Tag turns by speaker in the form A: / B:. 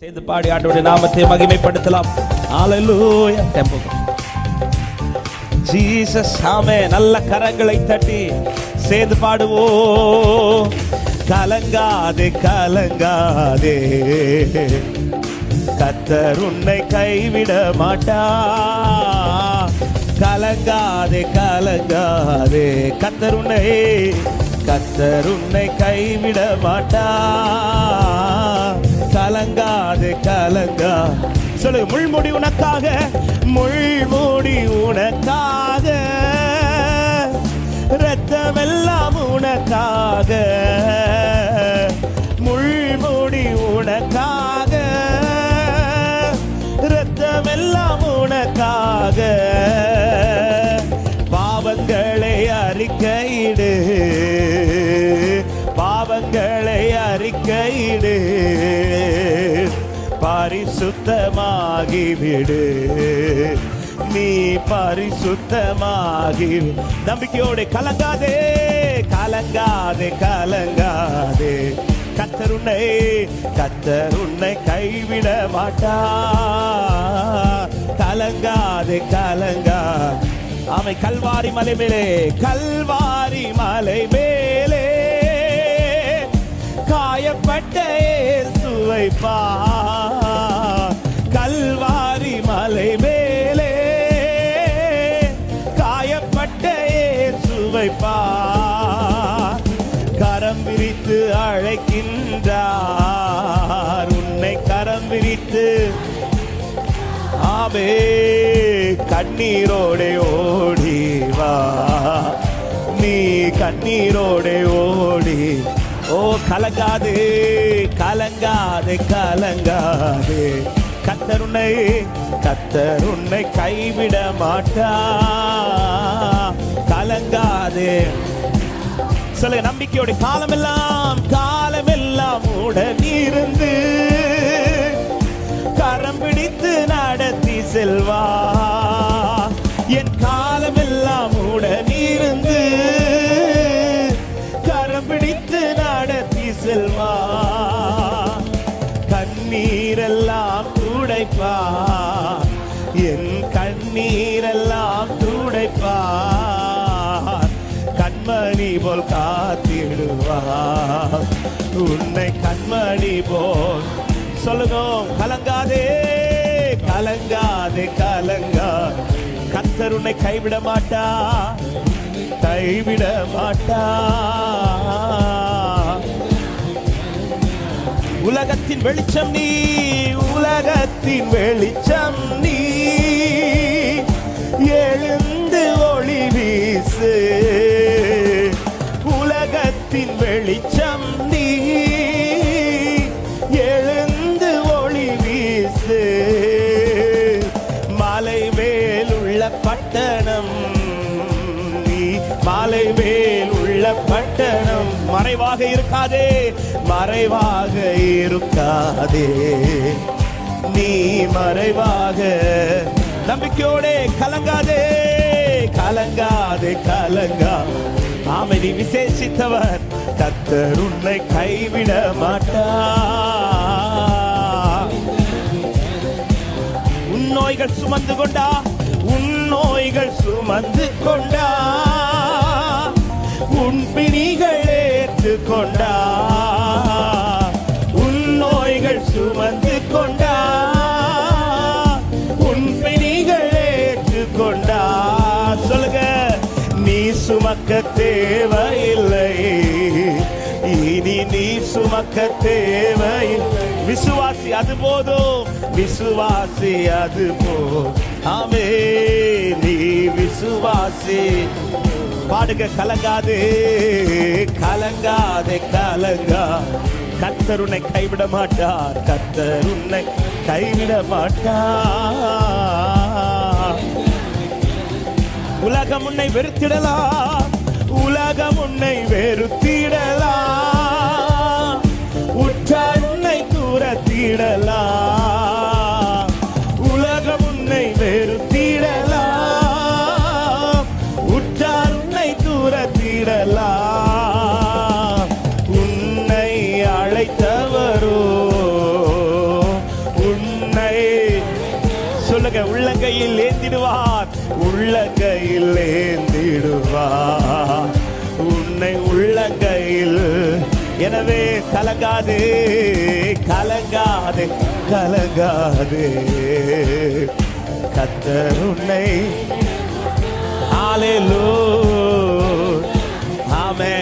A: சேர்ந்து பாடி ஆண்டவருடைய நாமத்தை மகிமைப்படுத்தலாம். ஹalleluya டெம்போ ஜீசஸ் ஆமே. நல்ல கரங்களை தட்டி சேர்ந்து பாடுவோம். கலங்காதே கலங்காதே. கத்தர் உன்னை கைவிட மாட்டா. கலங்காதே கலங்காதே. கத்தர் உன்னை கத்தர் உன்னை கைவிட மாட்டா. கலங்கா கலங்கா சொல்லுங்க முள்முடி உனக்காக முள்முடி உனக்காக. ரத்தமெல்லாம் உனக்காக. பரிசுத்தமாகிவிடு. நீ பரிசுத்தமாகி நம்பிக்கையோடு கலங்காதே கலங்காதே கலங்காதே. கத்தர் உன்னை உன்னை கைவிட மாட்டா. கலங்காதே கலங்கா. அவை கல்வாரி மலை மேலே கல்வாரி மலை மேலே காயப்பட்ட இயேசுவை பா ஆமே கண்ணீரோடே ஓடி வா. நீ கண்ணீரோடே ஓடி ஓ கலங்காதே கலங்காதே கலங்காதே. கத்தருணை கத்தருணை கைவிட மாட்டா. கலங்காதே. சொல்லுங்க நம்பிக்கையோட காலமெல்லாம் காலமெல்லாம் உடன் செல்வா. என் காலமெல்லாம் உடன் இருந்து கரம் பிடித்து நடத்தி செல்வா. கண்ணீரெல்லாம் துடைப்பா. என் கண்ணீரெல்லாம் துடைப்பா. கண்மணி போல் காத்திடுவா. உன்னை கண்மணி போல் சொல்லுங்க கலங்காதே கலங்காதே கலங்கா. கத்தர் உன்னை கைவிட மாட்டா. கைவிட மாட்டா. உலகத்தின் வெளிச்சம் நீ உலகத்தின் வெளிச்சம் நீ. எழுந்து ஒளி வீசு. உலகத்தின் வெளிச்சம் மேல் உள்ள பட்டணம் நீ மலை மேல் உள்ள பட்டணம் மறைவாக இருக்காதே மறைவாக இருக்காதே. நீ மறைவாக நம்பிக்கையோட கலங்காதே கலங்காதே கலங்கா. ஆமை நீ விசேஷித்தவர். கத்தர் உன்னை கைவிட மாட்டா நோய்கள் சுமந்து கொண்டா? உன் நோய்கள் சுமந்து கொண்டா? உன் பிணிகள் ஏற்று கொண்டா? உன் நோய்கள் சுமந்து கொண்டா? உன் பிணிகள் ஏற்று கொண்டா? சொல்லுங்க நீ சுமக்க தேவையில்லை. இனி நீ சுமக்க தேவையில்லை. விசுவாசி அது போதும். விசுவாசி அது போ ஆமே நீ விசுவாசி. பாடுக கலங்காதே கலங்காதே கலங்கா. கத்தர் உன்னை கைவிட மாட்டார். கத்தர் உன்னை கைவிட மாட்டார். உலகம் உன்னை வெறுத்திடலாம். உலகம் உன்னை வெறுத்திடலாம். வெறுத்திடலாம் உலகம் உன்னை வெறுத்திடலாம் உற்றார் உன்னை தூரத்திடலாம். உன்னை அழைத்தவரோ உன்னை சொல்லுங்க உள்ளங்கையில் ஏந்திடுவார் உள்ளங்கையில் ஏந்திடுவார். எனவே கலங்காதே கலங்காதே கலங்காதே. கத்தர் உன்னை லோ ஆமே